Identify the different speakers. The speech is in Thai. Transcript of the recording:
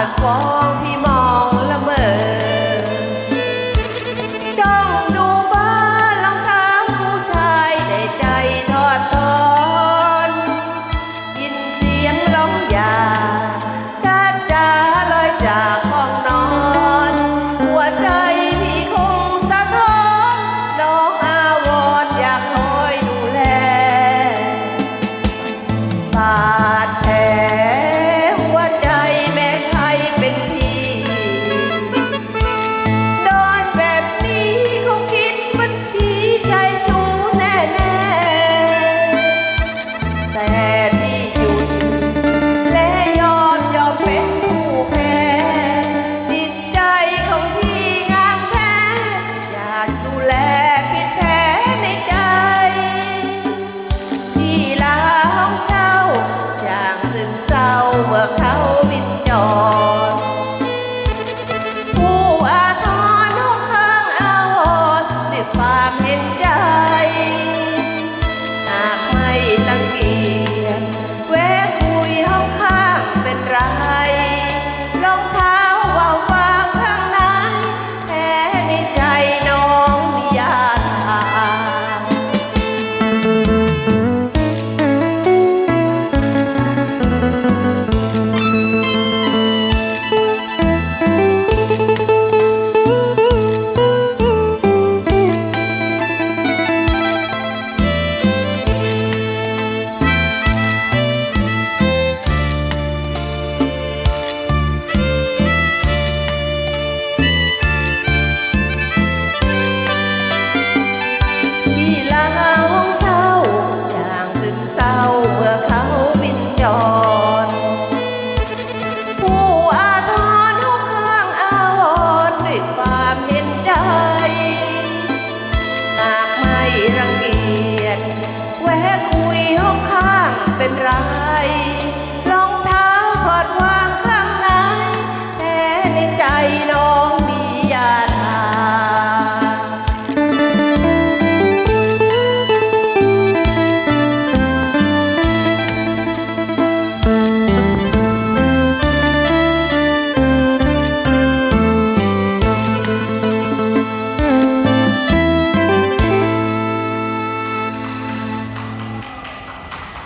Speaker 1: มันฟ้องพี่มองละเมอจ้องดูบ้านรองเท้าผู้ชายในใจทอดทอนยินเสียงร้องยาจ้าจ้าลอยจากห้องนอนหัวใจ เมื่อเขาบินจอดผู้อาทรทุกครื่องอาวรด้วยความ แวะคุยห้องข้างเป็นไร